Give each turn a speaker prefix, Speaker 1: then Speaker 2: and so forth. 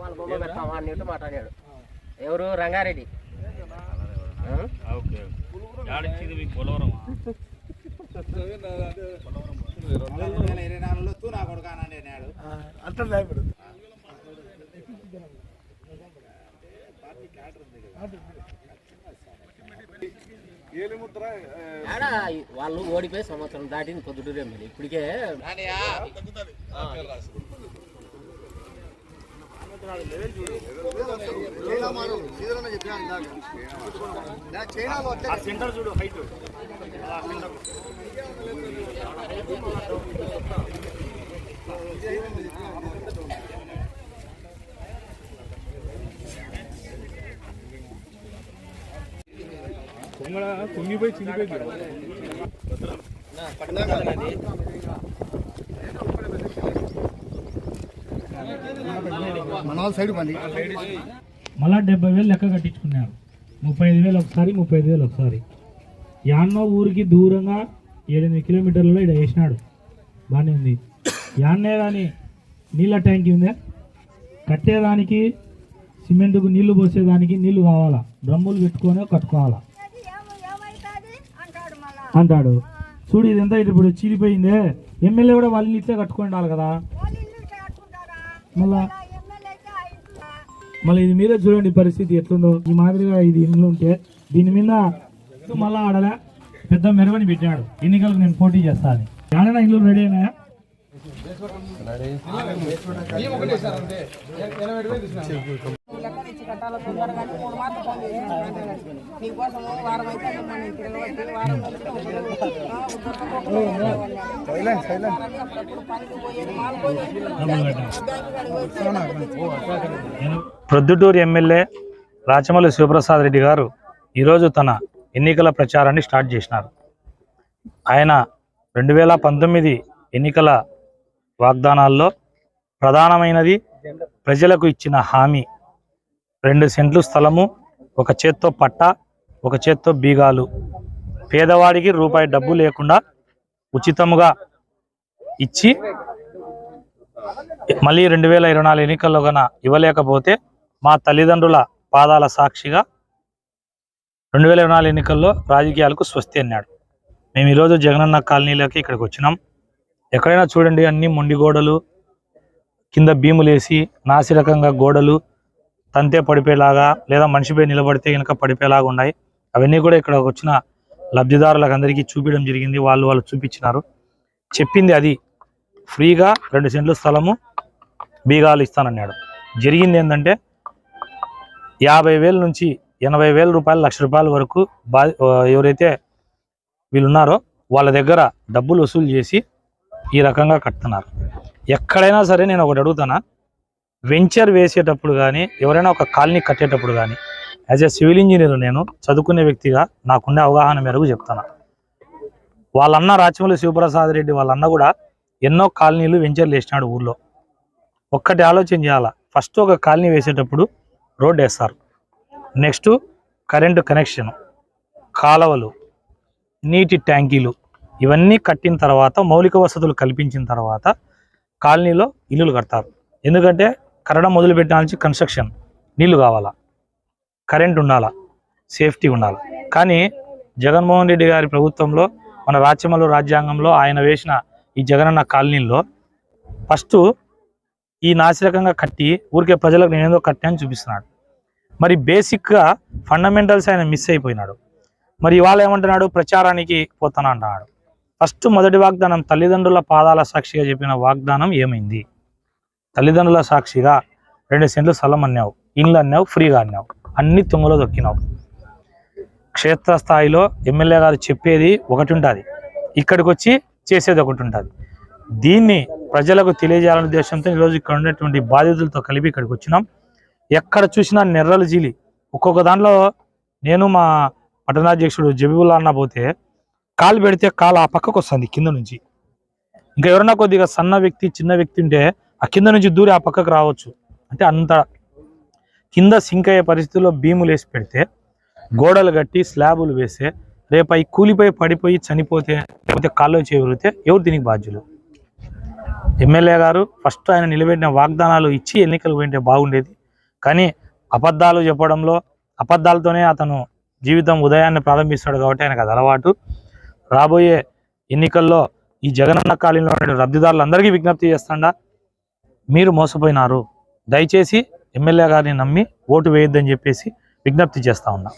Speaker 1: వాళ్ళ బొమ్మ పెడతాం
Speaker 2: మాట్లాడాడు. ఎవరు?
Speaker 3: రంగారెడ్డి. వాళ్ళు ఓడిపోయి సంవత్సరం దాటింది పొద్దుటూరే మరి. ఇప్పటికే
Speaker 4: సెంటర్ చూడు. హైట్ కుంగిపోయి
Speaker 2: మన వాళ్ళ సైడ్ పండి
Speaker 5: మళ్ళా డెబ్బై వేలు లెక్క కట్టించుకున్నారు. ముప్పై ఐదు వేలు ఒకసారి ముప్పై ఐదు వేలు ఒకసారి. యాన్నో ఊరికి దూరంగా ఏడెనిమిది కిలోమీటర్లలో ఇక్కడ వేసినాడు. బాగానే ఉంది. యాన్నే కానీ నీళ్ళ ట్యాంక్ ఉందే? కట్టేదానికి సిమెంట్కు నీళ్ళు పోసేదానికి నీళ్ళు కావాలా? డ్రమ్ములు పెట్టుకొని కట్టుకోవాలా?
Speaker 6: అంటాడు.
Speaker 5: చూడు ఇదంతా ఇప్పుడు చీలిపోయిందే. ఎమ్మెల్యే కూడా వాళ్ళని ఇట్లే కట్టుకొని ఉండాలి కదా
Speaker 6: వాళ్ళు ఇల్లు ఇట్లా కట్టుకుంటారా
Speaker 5: మళ్ళా మళ్ళీ ఇది మీరే చూడండి పరిస్థితి ఎట్లుందో. ఈ మాదిరిగా ఇది ఇంట్లో ఉంటే దీని మీద మళ్ళా ఆడలే. పెద్ద మెరవని పెట్టాడు ఎన్నికలకు నేను పోటీ చేస్తాను ఏడైనా ఇల్లు రెడీ అయినా అయినాయా ప్రొద్దుటూరు ఎమ్మెల్యే రాచమల్లి శివప్రసాద్ రెడ్డి గారు ఈరోజు తన ఎన్నికల ప్రచారాన్ని స్టార్ట్ చేసినారు. ఆయన రెండు వేల పంతొమ్మిది ఎన్నికల వాగ్దానాల్లో ప్రధానమైనది ప్రజలకు ఇచ్చిన హామీ రెండు సెంట్లు స్థలము ఒక చేత్తో పట్ట ఒక చేత్తో బీగాలు. పేదవాడికి రూపాయి డబ్బు లేకుండా ఉచితముగా ఇచ్చి మళ్ళీ రెండు వేల ఇరవై నాలుగు ఎన్నికల్లో గన ఇవ్వలేకపోతే మా తల్లిదండ్రుల పాదాల సాక్షిగా రెండు వేల ఇరవై నాలుగు ఎన్నికల్లో రాజకీయాలకు స్వస్తి అన్నాడు. మేము ఈరోజు జగనన్న కాలనీలోకి ఇక్కడికి వచ్చినాం. ఎక్కడైనా చూడండి అన్ని మొండి గోడలు కింద భీములేసి నాసిరకంగా గోడలు తంతే పడిపోయేలాగా లేదా మనిషిపై నిలబడితే కనుక పడిపోయేలాగా ఉన్నాయి. అవన్నీ కూడా ఇక్కడ వచ్చిన లబ్ధిదారులకు అందరికీ చూపించడం జరిగింది. వాళ్ళు వాళ్ళు చూపించినారు. చెప్పింది అది. ఫ్రీగా రెండు సెంట్ల స్థలము బీగాలు ఇస్తానన్నాడు. జరిగింది ఏంటంటే యాభై వేల నుంచి ఎనభై వేల రూపాయలు లక్ష రూపాయల వరకు బా ఎవరైతే వీళ్ళున్నారో వాళ్ళ దగ్గర డబ్బులు వసూలు చేసి ఈ రకంగా కడుతున్నారు. ఎక్కడైనా సరే నేను ఒకటి అడుగుతానా? వెంచర్ వేసేటప్పుడు కానీ ఎవరైనా ఒక కాలనీ కట్టేటప్పుడు కానీ యాజ్ ఎ సివిల్ ఇంజనీర్ నేను చదువుకునే వ్యక్తిగా నాకున్న అవగాహన మేరకు చెప్తాను వాళ్ళన్న రాచమల్లి శివప్రసాద్ రెడ్డి వాళ్ళన్న కూడా ఎన్నో కాలనీలు వెంచర్లు వేసినాడు ఊర్లో. ఒక్కటి ఆలోచన చేయాలా? ఫస్ట్ ఒక కాలనీ వేసేటప్పుడు రోడ్ వేస్తారు. నెక్స్ట్ కరెంటు కనెక్షన్ కాలువలు నీటి ట్యాంకీలు ఇవన్నీ కట్టిన తర్వాత మౌలిక వసతులు కల్పించిన తర్వాత కాలనీలో ఇల్లులు కడతారు. ఎందుకంటే కట్టడం మొదలు నుంచి కన్స్ట్రక్షన్ నీళ్ళు కావాలా? కరెంట్ ఉండాలా? సేఫ్టీ ఉండాలి? కానీ జగన్మోహన్ రెడ్డి గారి ప్రభుత్వంలో మన రాజ్యమలు రాజ్యాంగంలో ఆయన వేసిన ఈ జగనన్న కాలనీల్లో ఫస్ట్ ఈ నాసిరకంగా కట్టి ఊరికే ప్రజలకు నేనేదో కట్టాను చూపిస్తున్నాడు. మరి బేసిక్గా ఫండమెంటల్స్ ఆయన మిస్ అయిపోయినాడు. మరి ఇవాళ ఏమంటున్నాడు? ప్రచారానికి పోతాను అంటున్నాడు ఫస్ట్ మొదటి వాగ్దానం తల్లిదండ్రుల పాదాల సాక్షిగా చెప్పిన వాగ్దానం ఏమైంది? తల్లిదండ్రుల సాక్షిగా రెండు సెంట్లు స్థలం అన్నావు ఇండ్లు అన్నావు ఫ్రీగా అన్నావు అన్ని తుంగలో దొక్కినావు. క్షేత్రస్థాయిలో ఎమ్మెల్యే గారు చెప్పేది ఒకటి ఉంటుంది ఇక్కడికి వచ్చి చేసేది ఒకటి ఉంటుంది దీన్ని ప్రజలకు తెలియజేయాలనే ఉద్దేశంతో ఈరోజు ఇక్కడ ఉన్నటువంటి బాధితులతో కలిపి ఇక్కడికి వచ్చినాం. ఎక్కడ చూసినా నెర్రలు జీలి. ఒక్కొక్క దాంట్లో నేను మా పట్టణాధ్యక్షుడు జబీబుల్లా అన్న పోతే కాలు పెడితే కాలు ఆ పక్కకు వస్తుంది కింద నుంచి. ఇంకా ఎవరన్నా కొద్దిగా సన్న వ్యక్తి చిన్న వ్యక్తి ఉంటే ఆ కింద నుంచి దూరి ఆ పక్కకు రావచ్చు. అంటే అంత కింద సింక్ అయ్యే పరిస్థితుల్లో భీములు వేసి పెడితే గోడలు కట్టి స్లాబులు వేస్తే రేపు అవి పడిపోయి చనిపోతే లేకపోతే కాల్లో చేరితే ఎవరు దీనికి బాధ్యులు? ఎమ్మెల్యే గారు ఫస్ట్ ఆయన నిలబెట్టిన వాగ్దానాలు ఇచ్చి ఎన్నికలు పోయింటే బాగుండేది. కానీ అబద్ధాలు చెప్పడంలో అబద్ధాలతోనే అతను జీవితం ఉదయాన్నే ప్రారంభిస్తాడు కాబట్టి ఆయనకు అది అలవాటు. రాబోయే ఎన్నికల్లో ఈ జగనన్న కాలంలో ఉండే లబ్ధిదారులందరికీ విజ్ఞప్తి చేస్తాడా మీరు మోసపోయినారు. దయచేసి ఎమ్మెల్యే గారిని నమ్మి ఓటు వేయొద్దని చెప్పేసి విజ్ఞప్తి చేస్తా ఉన్నా.